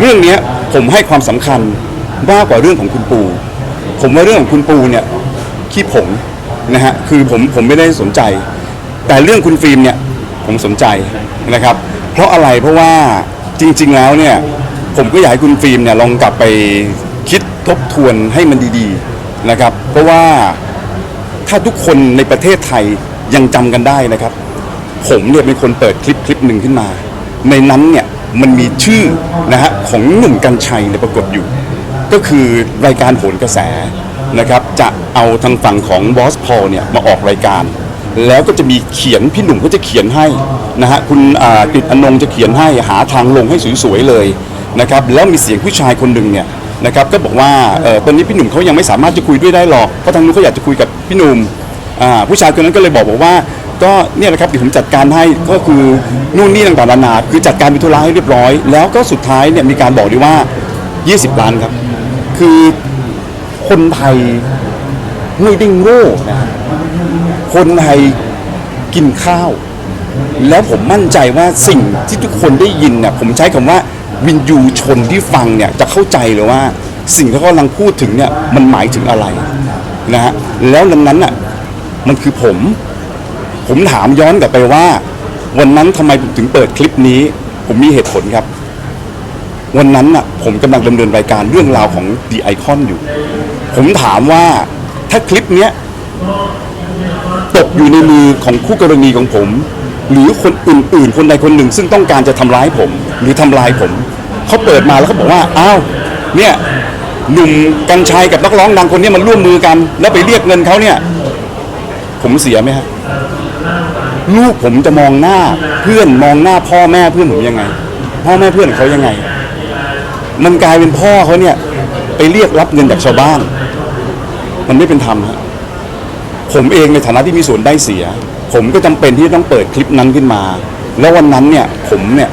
เรื่องเนี้ยผมให้ความสำคัญมากกว่าเรื่องของคุณปูผมว่าเรื่องของคุณปูเนี่ยขี้ผงนะฮะคือผมผมไม่ได้สนใจ แต่เรื่องคุณฟิล์มเนี่ยผมสนใจนะครับ เพราะอะไรเพราะว่าจริง ๆ แล้วเนี่ยผมก็อยากให้คุณฟิล์มเนี่ยลองกลับไปคิดทบทวนให้มันดีๆนะครับ เพราะว่าถ้าทุกคนในประเทศไทยยังจำกันได้นะครับ ผมเนี่ยเป็นคนเปิดคลิปคลิปหนึ่งขึ้นมา ในนั้นเนี่ย มันมีชื่อนะฮะของหนุ่มกัญชัยเนี่ยปรากฏอยู่ ก็คือรายการโหนกระแสนะครับจะเอาทางฝั่งของบอสพอลเนี่ยมาออกรายการ แล้วก็จะมีเขียนพี่หนุ่มก็จะเขียนให้นะฮะคุณกฤษอนงจะเขียนให้หาทางลงให้สวยๆเลยนะครับแล้วมีเสียงผู้ชายคนหนึ่งเนี่ยนะครับก็บอกว่าออตอนนี้พี่หนุ่มเขายังไม่สามารถจะคุยด้วยได้หรอกเพราะทางนู้นเขาอยากจะคุยกับพี่หนุ่ม อ่าผู้ชายคนนั้นก็เลยบอกบอกว่า ก็เนี่ยนะครับเดี๋ยวผมจัดการให้ก็คือนู่นนี่ต่างๆนานาคือจัดการเป็นธุระให้เรียบร้อย แล้วก็สุดท้ายเนี่ยมีการบอกด้วยว่า 20 ล้านครับ คือคนไทยไม่ได้โง่นะคนไทยกินข้าว แล้วผมมั่นใจว่าสิ่งที่ทุกคนได้ยินเนี่ยผมใช้คำว่าวินยูชนที่ฟังเนี่ยจะเข้าใจเลยว่า สิ่งที่เขากำลังพูดถึงเนี่ยมันหมายถึงอะไรนะฮะแล้วดังนั้นอะ มันคือผม ผมถามย้อนกลับไปว่า วันนั้นทำไมผมถึงเปิดคลิปนี้ ผมมีเหตุผลครับ วันนั้นน่ะ ผมกำลังดำเนินรายการเรื่องราวของ The Icon อยู่ ผมถามว่าถ้าคลิปเนี้ยตกอยู่ในมือของคู่กรณีของผม หรือคนอื่นๆ คนใดคนหนึ่ง ซึ่งต้องการจะทำร้ายผม หรือทำลายผมเขาเปิดมาแล้วเขาบอกว่าอ้าวเนี่ยหนุ่มกัญชัยกับนักร้องดังคนนี้มันร่วมมือกัน แล้วไปเรียกเงินเขาเนี่ย ผมเสียไหมฮะลูกผมจะมองหน้าเพื่อนมองหน้าพ่อแม่เพื่อนผมยังไง พ่อแม่เพื่อนเขายังไง มันกลายเป็นพ่อเขาเนี่ย ไปเรียกรับเงินจากชาวบ้าน มันไม่เป็นธรรมฮะผมเองในฐานะที่มีส่วนได้เสีย ผมก็จำเป็นที่จะต้องเปิดคลิปนั้นขึ้นมา แล้ววันนั้นเนี่ย ผมเนี่ย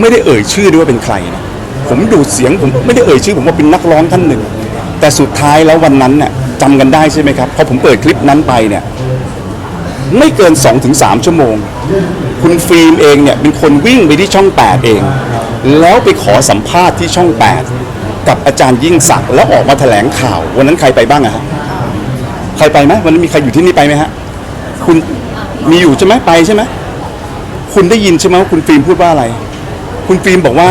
ไม่ได้เอ่ยชื่อด้วยว่าเป็นใครนะผมดูดเสียงผมไม่ได้เอ่ยชื่อ ผมว่าเป็นนักร้องท่านหนึ่ง แต่สุดท้ายแล้ววันนั้นเนี่ยจำกันได้ใช่ไหมครับพอผมเปิดคลิปนั้นไปเนี่ย ไม่เกิน 2-3 ชั่วโมง คุณฟิล์มเองเนี่ยเป็นคนวิ่งไปที่ช่อง 8 เอง แล้วไปขอสัมภาษณ์ที่ช่อง 8 กับอาจารย์ยิ่งศักดิ์แล้วออกมาแถลงข่าว วันนั้นใครไปบ้างอะฮะใครไปไหมวันนั้นมีใครอยู่ที่นี่ไปไหมฮะคุณมีอยู่ใช่ไหมไปใช่ไหมคุณได้ยินใช่ไหมว่าคุณฟิล์มพูดว่าอะไร คุณฟิล์มบอกว่า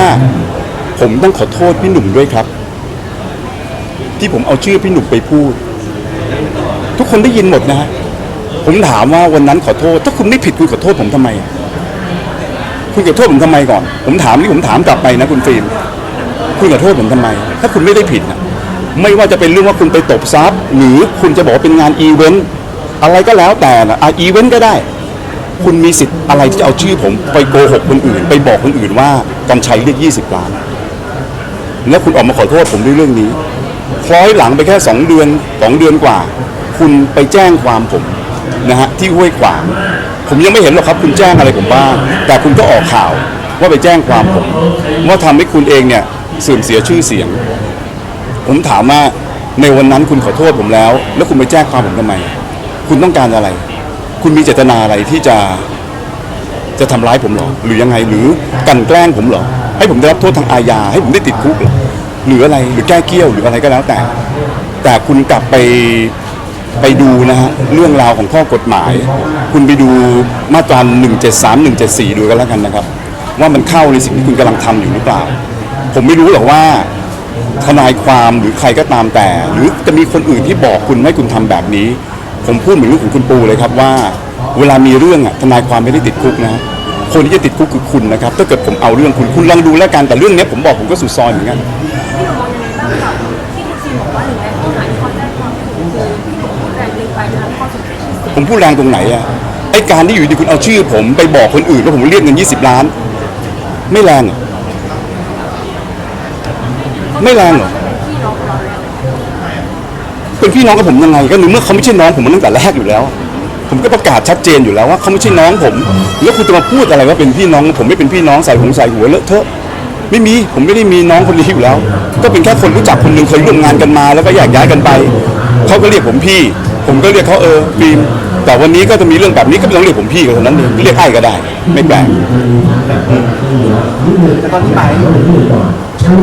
ผมต้องขอโทษพี่หนุ่มด้วยครับ ที่ผมเอาชื่อพี่หนุ่มไปพูด ทุกคนได้ยินหมดนะฮะ ผมถามว่าวันนั้นขอโทษ ถ้าคุณไม่ผิดคุณขอโทษผมทำไม คุณขอโทษผมทำไมก่อน ผมถามนี่ผมถามกลับไปนะคุณฟิล์มคุณขอโทษผมทำไม ถ้าคุณไม่ได้ผิดนะไม่ว่าจะเป็นเรื่องว่าคุณไปตบทรัพย์หรือคุณจะบอกว่าเป็นงานอีเวนต์อะไรก็แล้วแต่นะอะอีเวนต์ก็ได้ คุณมีสิทธิ์อะไรที่จะเอาชื่อผมไปโกหกคนอื่น ไปบอกคนอื่นว่ากัญชัยเรียก20ล้าน แล้วคุณออกมาขอโทษผมด้วยเรื่องนี้คล้อยหลังไปแค่สองเดือนสองเดือนกว่า คุณไปแจ้งความผม นะฮะที่ห้วยขวาง ผมยังไม่เห็นหรอกครับคุณแจ้งอะไรผมบ้าง แต่คุณก็ออกข่าวว่าไปแจ้งความผมว่าทำให้คุณเองเนี่ยเสื่อมเสียชื่อเสียง ผมถามว่าในวันนั้นคุณขอโทษผมแล้ว แล้วคุณไปแจ้งความผมทำไม คุณต้องการอะไร คุณมีเจตนาอะไรที่จะจะทำร้ายผมหรอ หรือยังไงหรือกันแกล้งผมหรอ ให้ผมได้รับโทษทางอาญาให้ผมได้ติดคุกหรอหรืออะไรหรือแก้เกี้ยวหรืออะไรก็แล้วแต่ แต่คุณกลับไป ไปดูนะฮะเรื่องราวของข้อกฎหมาย คุณไปดูมาตรา173 174 ดูกันแล้วกันนะครับ ว่ามันเข้าในสิ่งที่คุณกำลังทำอยู่หรือเปล่า ผมไม่รู้หรอกว่าทนายความหรือใครก็ตามแต่ หรือจะมีคนอื่นที่บอกคุณให้คุณทำแบบนี้ ผมพูดเหมือนลูกของคุณปูเลยครับว่า เวลามีเรื่องอะทนายความไม่ได้ติดคุกนะคนที่จะติดคุกคือคุณนะครับถ้าเกิดผมเอาเรื่องคุณคุณลองดูแล้วกันแต่เรื่องเนี้ยผมบอกผมก็สุดซอยเหมือนกัน ผมพูดแรงตรงไหนอะไอการที่อยู่ดีคุณเอาชื่อ ผมไปบอกคนอื่นว่าผมเรียกเงิน 20 ล้าน ไม่แรงเหรอไม่แรงเหรอเป็นพี่น้องกับผมยังไงก็ในเมื่อเขาไม่ใช่น้องผมมาตั้งแต่แรกอยู่แล้ว ผมก็ประกาศชัดเจนอยู่แล้วว่าเขาไม่ใช่น้องผม แล้วคุณจะมาพูดอะไรว่าเป็นพี่น้อง ผมไม่เป็นพี่น้องใส่หงใส่หัวเลอะเทอะไม่มีผมไม่ได้มีน้องคนนี้อยู่แล้ว ก็เป็นแค่คนรู้จักคนหนึ่งเคยร่วมงานกันมา แล้วก็แยกย้ายกันไปเขาก็เรียกผมพี่ ผมก็เรียกเขาเออฟิล์ม แต่วันนี้ก็จะมีเรื่องแบบนี้ก็ไม่ต้องเรียกผมพี่ก็เท่านั้นเองเรียกไอ้ก็ได้ ไม่แปลกแต่ตอนที่ไป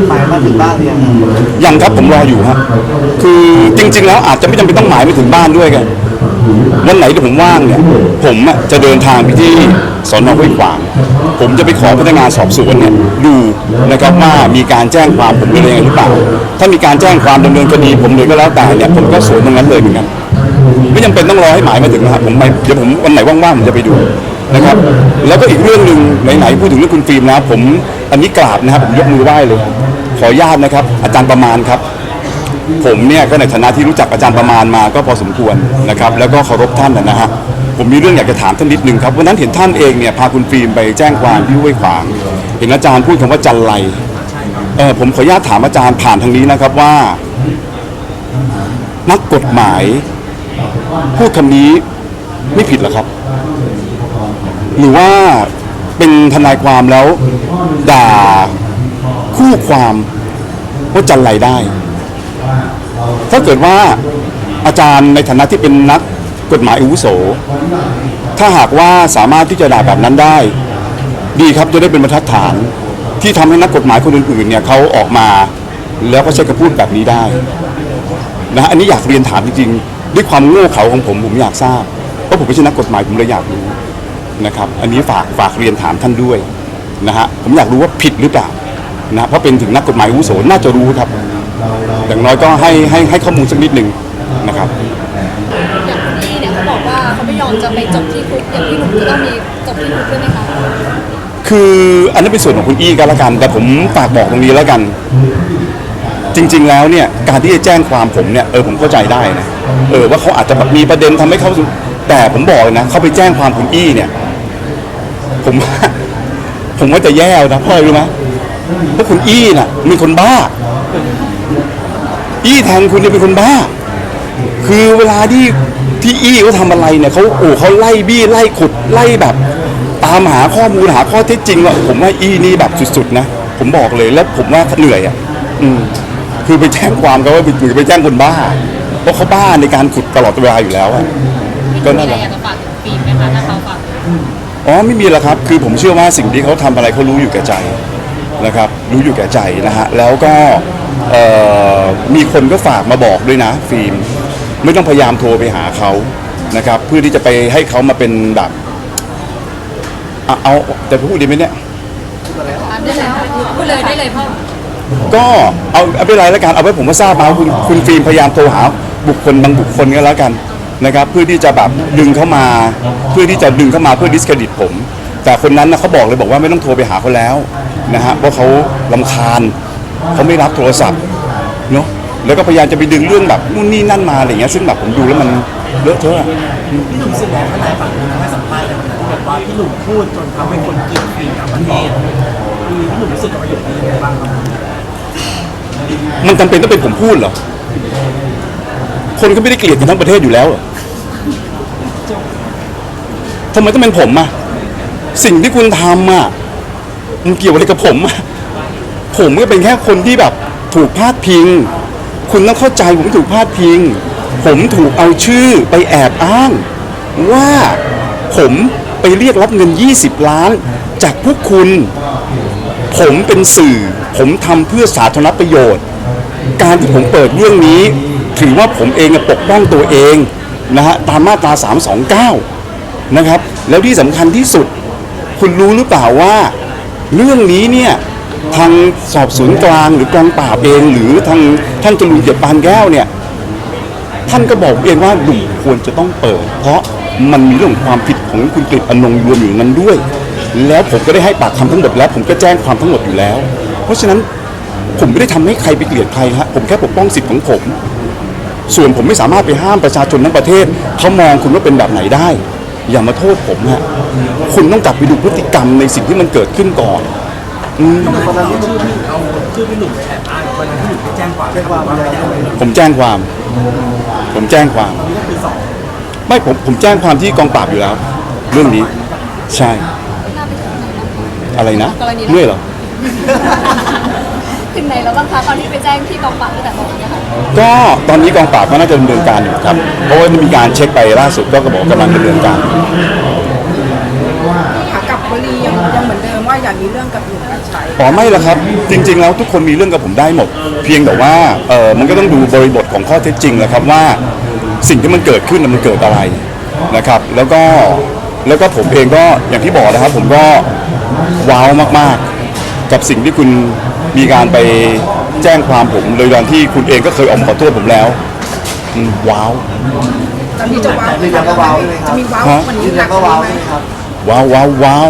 หมายมาถึงบ้านหรือยังครับยังครับผมรออยู่ฮะคือจริง ๆ แล้วอาจจะไม่จำเป็นต้องหมายไปถึงบ้านด้วยกันวันไหนที่ผมว่างเนี่ยผมอะจะเดินทางไปที่สอนอห้วยขวาง ผมจะไปขอพนักงานสอบสวนเนี่ยดูนะครับว่ามีการแจ้งความผมเป็นยังไงหรือเปล่า ถ้ามีการแจ้งความดำเนินคดีผมเลยก็แล้วแต่เนี่ยผมก็สวนตรงนั้นเลยเหมือนกัน ไม่จำเป็นต้องรอให้หมายมาถึงนะครับผมไปเดี๋ยวผมวันไหนว่างๆผมจะไปดูนะครับ แล้วก็อีกเรื่องหนึ่งไหนๆพูดถึงเรื่องคุณฟิล์มนะผมอันนี้กราบนะครับผมยกมือไหว้เลย ขออนุญาตนะครับ อาจารย์ประมาณครับ ผมเนี่ยก็ในฐานะที่รู้จักอาจารย์ประมาณมาก็พอสมควรนะครับ แล้วก็เคารพท่านนะฮะผมมีเรื่องอยากจะถามท่านนิดนึงครับวันนั้นเห็นท่านเองเนี่ยพาคุณฟิล์มไปแจ้งความที่ห้วยขวาง เห็นอาจารย์พูดคำว่าจันไรเออผมขออนุญาตถามอาจารย์ผ่านทางนี้นะครับว่า นักกฎหมาย พูดคำนี้ไม่ผิดเหรอครับ หรือว่าเป็นทนายความแล้ว ด่าคู่ความว่าจันไรได้ ถ้าเกิดว่าอาจารย์ในฐานะที่เป็นนักกฎหมายอาวุโส ถ้าหากว่าสามารถที่จะด่าแบบนั้นได้ ดีครับจะได้เป็นบรรทัดฐานที่ทำให้นักกฎหมายคนอื่นๆเนี่ยเขาออกมา แล้วก็ใช้คำพูดแบบนี้ได้นะฮะอันนี้อยากเรียนถามจริงๆ ด้วยความโง่เขลาของผมผมอยากทราบเพราะผมไม่ใช่นักกฎหมายผมเลยอยากรู้นะครับ อันนี้ฝากฝากเรียนถามท่านด้วยนะฮะผมอยากรู้ว่าผิดหรือเปล่านะเพราะเป็นถึงนักกฎหมายอาวุโสน่าจะรู้ครับ อย่างน้อยก็ให้ให้ให้ข้อมูลสักนิดหนึ่งนะครับอย่างคุณพี่เนี่ยเขาบอกว่าเขาไม่ยอมจะไปจบที่คุกอย่างพี่หนุ่มก็ต้องมีจบที่คุกด้วยไหมคะคืออันนั้นเป็นส่วนของคุณอี้ก็แล้วกัน แต่ผมฝากบอกตรงนี้แล้วกัน จริง ๆ แล้วเนี่ยการที่จะแจ้งความผมเนี่ยเออผมเข้าใจได้นะเออว่าเขาอาจจะแบบมีประเด็นทำให้เขาแต่ผมบอกเลยนะเขาไปแจ้งความคุณอี้เนี่ย ผมว่าผมว่าจะแย่นะเพราะอะไรรู้ไหมเพราะคุณอี้น่ะมีคนบ้า อี้แทนคุณเนี่ยเป็นคนบ้า คือเวลาที่ที่อี้เขาทำอะไรเนี่ยเขาโอ้เขาไล่บี้ไล่ขุดไล่แบบ ตามหาข้อมูลหาข้อเท็จจริงว่าผมว่าอี้นี่แบบสุดๆนะผมบอกเลยแล้วผมว่าเหนื่อยอะ อืม คือไปแจ้งความเขาว่าเหมือนไปแจ้งคนบ้า เพราะเขาบ้าในการขุดตลอดเวลาอยู่แล้วอะก็นั่นแหละอยากจะฝากถึงฟิล์มไหมคะถ้าเขาฝากอ๋อไม่มีแล้วครับ คือผมเชื่อว่าสิ่งที่เขาทำอะไรเขารู้อยู่แก่ใจนะครับ รู้อยู่แก่ใจนะฮะแล้วก็เอ่อมีคนก็ฝากมาบอกด้วยนะฟิล์มไม่ต้องพยายามโทรไปหาเขานะครับ เพื่อที่จะไปให้เขามาเป็นแบบอะเอาแต่พูดดีไหมเนี่ยได้เลยพูดเลยได้เลยพ่อ ก็เอาเอาไปไรแล้วกันเอาไว้ผมก็ทราบมาว่าคุณคุณฟิล์มพยายามโทรหาบุคคลบางบุคคลก็แล้วกันนะครับ เพื่อที่จะแบบดึงเข้ามา เพื่อที่จะดึงเข้ามาเพื่อดิสเครดิตผม แต่คนนั้นนะเขาบอกเลยบอกว่าไม่ต้องโทรไปหาเขาแล้วนะฮะเพราะเขาลำคาญเขาไม่รับโทรศัพท์เนาะแล้วก็พยายามจะไปดึงเรื่องแบบนู่นนี่นั่นมาอะไรเงี้ยซึ่งแบบผมดูแล้วมันเลอะเทอะพี่หนุ่มรู้สึกไงทนายฝั่งนู้ให้สัมภาษณ์ในวันนั้นที่บว่าพี่หนุ่มพูดจนทำให้คนเกลียดฟิล์มทั้งประเทศพี่หนุ่มรู้สึกกับประโยคนี้ยังไงบ้างครับ มันจำเป็นต้องเป็นผมพูดเหรอ คนก็ไม่ได้เกลียดกันทั้งประเทศอยู่แล้วเหรอทำไมต้องเป็นผมอะสิ่งที่คุณทำอะมันเกี่ยวอะไรกับผมอะผมก็เป็นแค่คนที่แบบถูกพาดพิง คุณต้องเข้าใจผมถูกพาดพิง ผมถูกเอาชื่อไปแอบอ้าง ว่าผมไปเรียกรับเงิน 20 ล้าน จากพวกคุณ ผมเป็นสื่อ ผมทำเพื่อสาธารณประโยชน์ การที่ผมเปิดเรื่องนี้ ถือว่าผมเองปกป้องตัวเองนะฮะตามมาตรา 329 นะครับ แล้วที่สำคัญที่สุด คุณรู้หรือเปล่าว่า เรื่องนี้เนี่ยทางสอบสวนกลางหรือกองปราบเอง หรือทางท่านจรูนเกียรติปานแก้วเนี่ยท่านก็บอกเองว่าหนุ่มควรจะต้องเปิด เพราะมันมีเรื่องความผิดของคุณกฤษอนงรวมอยู่นั้นด้วย แล้วผมก็ได้ให้ปากคำทั้งหมดแล้ว ผมก็แจ้งความทั้งหมดอยู่แล้ว เพราะฉะนั้นผมไม่ได้ทำให้ใครไปเกลียดใครฮะผมแค่ปกป้องสิทธิ์ของผม ส่วนผมไม่สามารถไปห้ามประชาชนทั้งประเทศเขามองคุณว่าเป็นแบบไหนได้ อย่ามาโทษผมฮะคุณต้องกลับไปดูพฤติกรรมในสิ่งที่มันเกิดขึ้นก่อนทำไมวันนั้นเอาชื่อพี่เอาชื่อพี่หนุ่มไปแอบอ้างวันนั้นพี่หนุ่มไปแจ้งความนะครับว่าไม่ได้เลยผมแจ้งความ ผมแจ้งความนี่ก็คือสองไม่ผมผมแจ้งความที่กองปราบอยู่แล้ว เรื่องนี้ ใช่ อะไรนะกรณีเมื่อยเหรอ ถึงไหนแล้วบ้างคะตอนที่ไปแจ้งที่กองปราบตั้งแต่เมื่อวานนะคะก็ตอนนี้กองปราบก็น่าจะดำเนินการอยู่ครับ เพราะว่ามีการเช็คไปล่าสุดก็กบอกกำลังดำเนินการค่ะกับวลียังยังเหมือนเดิมว่าอย่ามีเรื่องกับหนุ่มกัญชัยอ๋อไม่ละครับ จริง ๆ แล้วทุกคนมีเรื่องกับผมได้หมด เพียงแต่ว่าเออมันก็ต้องดูบริบทของข้อเท็จจริงแหละครับว่าสิ่งที่มันเกิดขึ้นน่ะมันเกิดอะไรนะครับ แล้วก็แล้วก็ผมเองก็อย่างที่บอกนะครับ ผมก็ว้าวมากๆ กับสิ่งที่คุณมีการไปแจ้งความผมโดยตอนที่คุณเองก็เคยออกมาขอโทษผมแล้วอืมว้าว ตอนนี้จะว้าวยืนยันก็ว้าวใช่ไหมครับ จะมีว้าวฮะวันนี้ยืนหยันันกก็กว่าว้าวนี้ไหมใช่ไหมครับ ว้าวว้าวว้าว